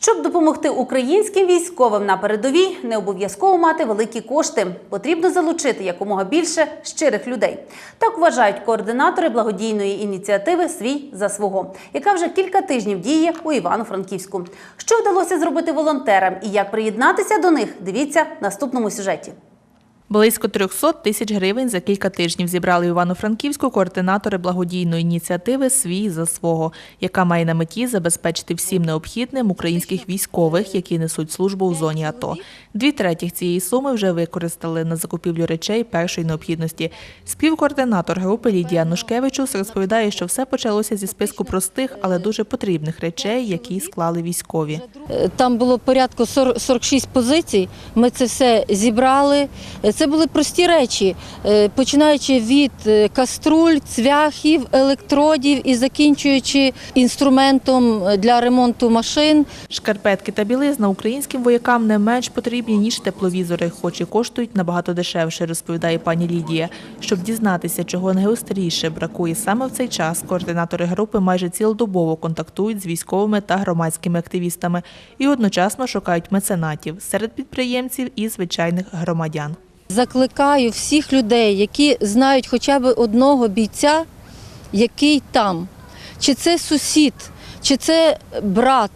Щоб допомогти українським військовим на передовій, не обов'язково мати великі кошти. Потрібно залучити якомога більше щирих людей. Так вважають координатори благодійної ініціативи Свій за свого, яка вже кілька тижнів діє у Івано-Франківську. Що вдалося зробити волонтерам і як приєднатися до них, дивіться в наступному сюжеті. Близько 300 тисяч гривень за кілька тижнів зібрали Івано-Франківську координатори благодійної ініціативи Свій за свого, яка має на меті забезпечити всім необхідним українських військових, які несуть службу у зоні АТО. Дві третіх цієї суми вже використали на закупівлю речей першої необхідності. Співкоординатор групи Лідія Нушкевичус розповідає, що все почалося зі списку простих, але дуже потрібних речей, які склали військові. Е, Там було порядку 40 46 позицій. Ми це все зібрали. Е, Це були прості речі, е, починаючи від е, каструль, цвяхів, електродів і закінчуючи інструментом для ремонту машин. Шкарпетки та білизна українським воякам не менш потрібні, ніж тепловізори, хоч і коштують набагато дешевше, розповідає пані Лідія. Щоб дізнатися, чого найгостріше бракує саме в цей час, координатори групи майже цілодобово контактують з військовими та громадськими активістами і одночасно шукають меценатів серед підприємців і звичайних громадян. Закликаю всіх людей, які знають хоча б одного бійця, який там. Чи це сусід, чи це брат,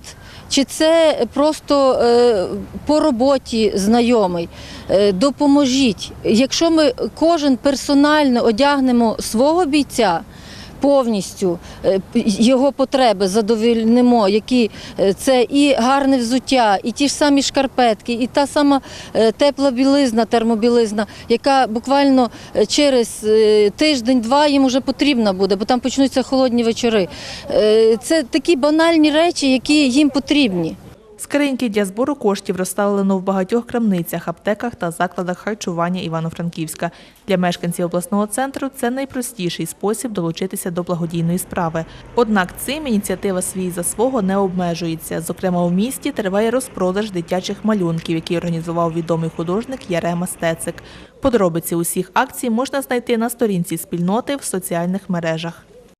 чи це просто е, по роботі знайомий. Е, допоможіть. Якщо ми кожен персонально одягнемо свого бійця. Повністю е, його потреби задовольнимо, які е, це і гарне взуття, і ті ж самі шкарпетки, і та сама е, тепла білизна, термобілизна, яка буквально через тиждень-два їм вже потрібна буде, бо там почнуться холодні вечори. Це такі банальні речі, які їм потрібні. Скриньки для збору коштів розставлено в багатьох крамницях, аптеках та закладах харчування Івано-Франківська. Для мешканців обласного центру це найпростіший спосіб долучитися до благодійної справи. Однак цим ініціатива свій за свого не обмежується. Зокрема, у місті триває розпродаж дитячих малюнків, який організував відомий художник Ярема Стецик. Подробиці усіх акцій можна знайти на сторінці спільноти в соціальних мережах.